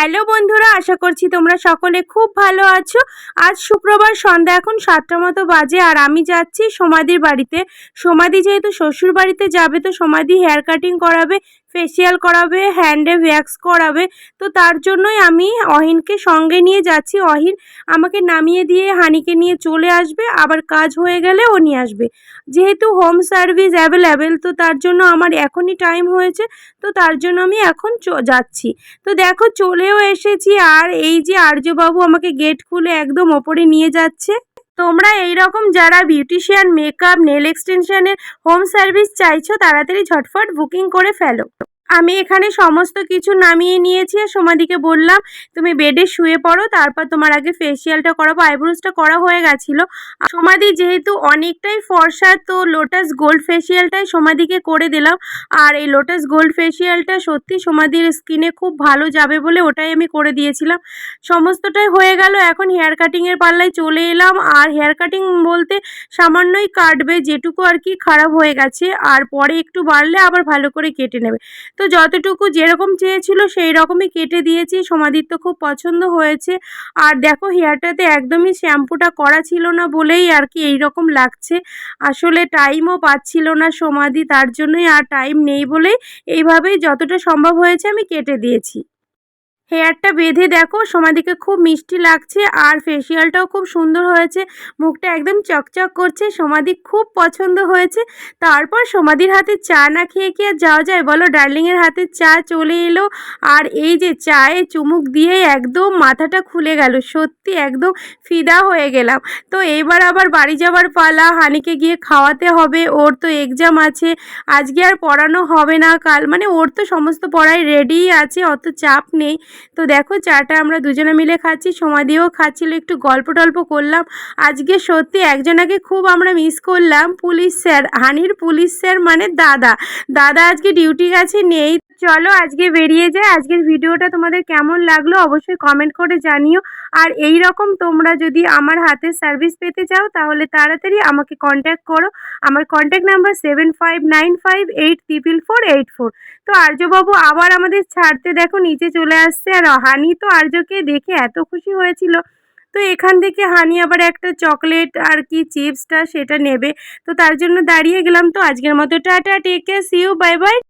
Hello বন্ধুরা, আশা করছি তোমরা সকলে খুব ভালো আছো। আজ শুক্রবার সন্ধ্যা, এখন সাতটা মতো বাজে আর আমি যাচ্ছি সমাধির বাড়িতে। সমাধি যেহেতু শ্বশুর বাড়িতে যাবে, তো সমাধি হেয়ার কাটিং করাবে। ফেসিয়াল করাবে হ্যান্ডে ভ্যাক্স করাবে। তো তার জন্যই আমি অহিনকে সঙ্গে নিয়ে যাচ্ছি। অহিন আমাকে নামিয়ে দিয়ে হানিকে নিয়ে চলে আসবে। আবার কাজ হয়ে গেলে ও নিয়ে আসবে। যেহেতু হোম সার্ভিস অ্যাভেলেবেল তো তার জন্য আমার এখনই টাইম হয়েছে। তো তার জন্য আমি এখন যাচ্ছি। তো দেখো, চলেও এসেছি। আর এই যে আর্যবাবু আমাকে গেট খুলে একদম ওপরে নিয়ে যাচ্ছে। তোমরা এই রকম যারা বিউটিশিয়ান মেকআপ নেল এক্সটেনশনের হোম সার্ভিস চাইছো, তাড়াতাড়ি ঝটফট বুকিং করে ফেলো। আমি এখানে সমস্ত কিছু নামিয়ে নিয়েছি আর সমাধিকে বললাম, তুমি বেডে শুয়ে পড়ো, তারপর তোমার আগে ফেসিয়ালটা করাবো। আইব্রোজটা করা হয়ে গেছিল। সমাধি যেহেতু অনেকটাই ফর্সা, তো লোটাস গোল্ড ফেসিয়ালটাই সমাধিকে করে দিলাম। আর এই লোটাস গোল্ড ফেসিয়ালটা সত্যি সমাধির স্কিনে খুব ভালো যাবে বলে ওটাই আমি করে দিয়েছিলাম। সমস্তটাই হয়ে গেল, এখন হেয়ার কাটিংয়ের পাল্লায় চলে এলাম। আর হেয়ার কাটিং বলতে সামান্যই কাটবে, যেটুকু আর কি খারাপ হয়ে গেছে। আর পরে একটু বাড়লে আবার ভালো করে কেটে নেবে। তো যতটুকু যেরকম চেয়েছিল সেই রকমই কেটে দিয়েছি। সমাধির তো খুব পছন্দ হয়েছে। আর দেখো হেয়ারটাতে একদমই শ্যাম্পুটা করা ছিল না বলেই আর কি এই রকম লাগছে। আসলে টাইমও পাচ্ছিল না সমাধি, তার জন্যই আর টাইম নেই বলেই এইভাবেই যতটা সম্ভব হয়েছে আমি কেটে দিয়েছি। হেয়ারটা বেঁধে দেখো সমাধিকে খুব মিষ্টি লাগছে আর ফেসিয়ালটাও খুব সুন্দর হয়েছে, মুখটা একদম চকচক করছে সমাধি খুব পছন্দ হয়েছে। তারপর সমাধির হাতে চা না খেয়ে কি আর যাওয়া যায় বলো? ডার্লিংয়ের হাতে চা চলে এলো আর এই যে চায়ে চুমুক দিয়ে একদম মাথাটা খুলে গেল, সত্যি একদম ফিদা হয়ে গেলাম। তো এইবার আবার বাড়ি যাবার পালা, হানিকে গিয়ে খাওয়াতে হবে, ওর তো এক্সাম আছে, আজকে আর পড়ানো হবে না, কাল মানে ওর তো সমস্ত পড়াই রেডিই আছে, অত চাপ নেই। তো দেখো চাটা আমরা দুজনে মিলে খাচ্ছি, সময় দিয়েও খাচ্ছিল, একটু গল্প টল্প করলাম। আজকে সত্যি একজনাকে খুব আমরা মিস করলাম, পুলিশ স্যার হানির পুলিশ স্যার মানে দাদা। দাদা আজকে ডিউটি গেছে, নেই। চলো আজকে বেরিয়ে যায় আজকের ভিডিওটা তোমাদের কেমন লাগল অবশ্যই কমেন্ট করে জানিও। আর এই রকম তোমরা যদি আমার হাতে সার্ভিস পেতে চাও, তাহলে তাড়াতাড়ি আমাকে কন্ট্যাক্ট করো। আমার contact number seven five nine five eight four eight four তো আর্যবাবু আবার আমাদের ছাড়তে দেখো, নিচে চলে আসছে। আর হানি তো আর্যকে দেখে এত খুশি হয়েছিল। তো এখান থেকে হানি আবার একটা চকলেট আর কি চিপসটা সেটা নেবে। তো তার জন্য দাঁড়িয়ে গেলাম। তো আজকের মতো tata take care see you bye bye